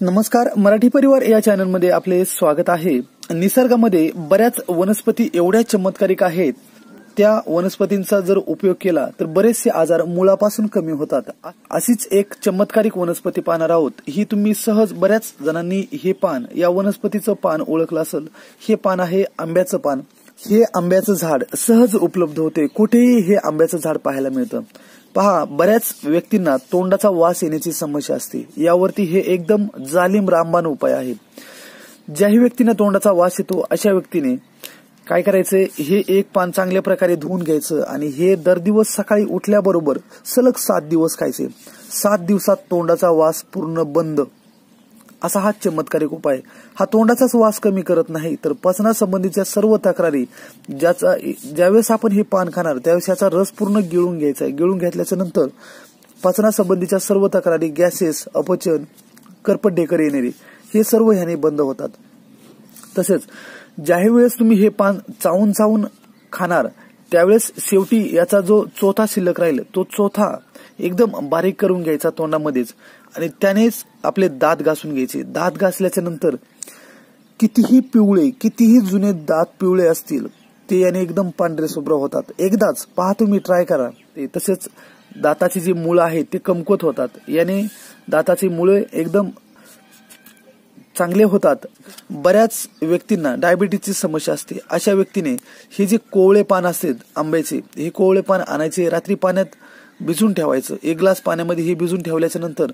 नमस्कार मराठी परिवार या चॅनलमध्ये आपले स्वागत आहे. निसर्गामध्ये बऱ्याच वनस्पती एवढ्या चमत्कारिक आहेत. त्या वनस्पतींचा जर उपयोग केला तर बरेचसे आजार मुळापासून कमी होतात. अशीच एक चमत्कारिक वनस्पती पाहणार आहोत. ही तुम्ही सहज बऱ्याच जणांनी हे पान या वनस्पतीचं पान ओळखलं असेल. हे पान आहे आंब्याचं पान. हे आंब्याचं झाड सहज उपलब्ध होते. कुठेही हे आंब्याचं झाड पाहायला मिळतं. पहा बऱ्याच व्यक्तींना तोंडाचा वास येण्याची समस्या असते. यावरती हे एकदम जालिम रामबाण उपाय आहे ज्याही व्यक्तींना तोंडाचा वास येतो अशा व्यक्तीने काय करायचंय हे एक पान चांगल्या प्रकारे धुवून घ्यायचं आणि हे दर दिवस सकाळी उठल्याबरोबर सलग सात दिवस खायचे. सात दिवसात तोंडाचा वास पूर्ण बंद. असा हा चमत्कारिक उपाय. हा तोंडाचाच वास कमी करत नाही तर पचनासंबंधीच्या सर्व तक्रारी ज्याचा ज्यावेळेस आपण हे पान खाणार त्यावेळेस याचा रस पूर्ण गिळून घ्यायचा आहे गिळून घेतल्याच्या नंतर पचनासंबंधीच्या सर्व तक्रारी गॅसेस अपचन करपट ढेकर येणारे हे सर्व ह्याने बंद होतात. तसेच ज्याही वेळेस तुम्ही हे पान चावून चावून खाणार त्यावेळेस शेवटी याचा जो चौथा शिल्लक राहील तो चौथा एकदम बारीक करून घ्यायचा तोंडामध्येच. आणि त्यानेच आपले दात घासून घ्यायचे. दात घासल्याच्या नंतर कितीही पिवळे कितीही जुने दात पिवळे असतील ते याने एकदम पांढरे शुभ्र होतात. एकदाच पहा तुम्ही ट्राय करा. ते तसेच दाताची जी मुळं आहेत ते कमकुवत होतात. याने दाताची मुळे एकदम चांगले होतात. बऱ्याच व्यक्तींना डायबिटीजची समस्या असते. अशा व्यक्तीने हे जे कोवळे पान असतात आंब्याचे हे कोवळे पान आणायचे रात्री पाण्यात भिजून ठेवायचं. एक ग्लास पाण्यामध्ये हे भिजून ठेवल्याच्या नंतर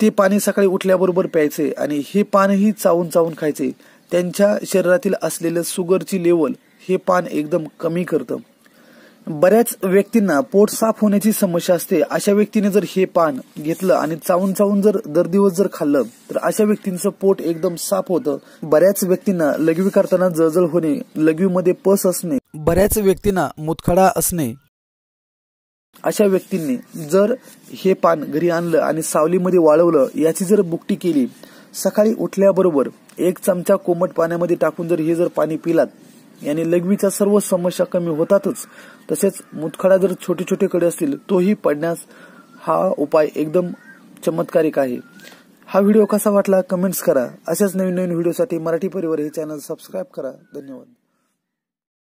ते पाणी सकाळी उठल्याबरोबर प्यायचे आणि हे पानही चावून चावून खायचे. त्यांच्या शरीरातील असलेलं शुगरची लेवल हे पान एकदम कमी करतं. बऱ्याच व्यक्तींना पोट साफ होण्याची समस्या असते. अशा व्यक्तीने जर हे पान घेतलं आणि चावून चावून जर दर दिवस जर खाल्लं तर अशा व्यक्तींचं पोट एकदम साफ होतं. बऱ्याच व्यक्तींना लघवी करताना जळजळ होणे लघवीमध्ये पस असणे. बऱ्याच व्यक्तींना मुतखडा असणे. अशा व्यक्तींनी जर हे पान घरी आणलं आणि सावलीमध्ये वाळवलं याची जर बुकटी केली सकाळी उठल्याबरोबर एक चमचा कोमट पाण्यामध्ये टाकून जर हे जर पाणी पिलात याने लघवीच्या सर्व समस्या कमी होतातच. तसेच मुतखडा जर छोटे छोटे कडे असतील तोही पडण्यास हा उपाय एकदम चमत्कारिक आहे. हा व्हिडिओ कसा वाटला? कमेंट्स करा. अशाच नवीन नवीन व्हिडिओसाठी मराठी परिवार हे चॅनल सबस्क्राईब करा. धन्यवाद.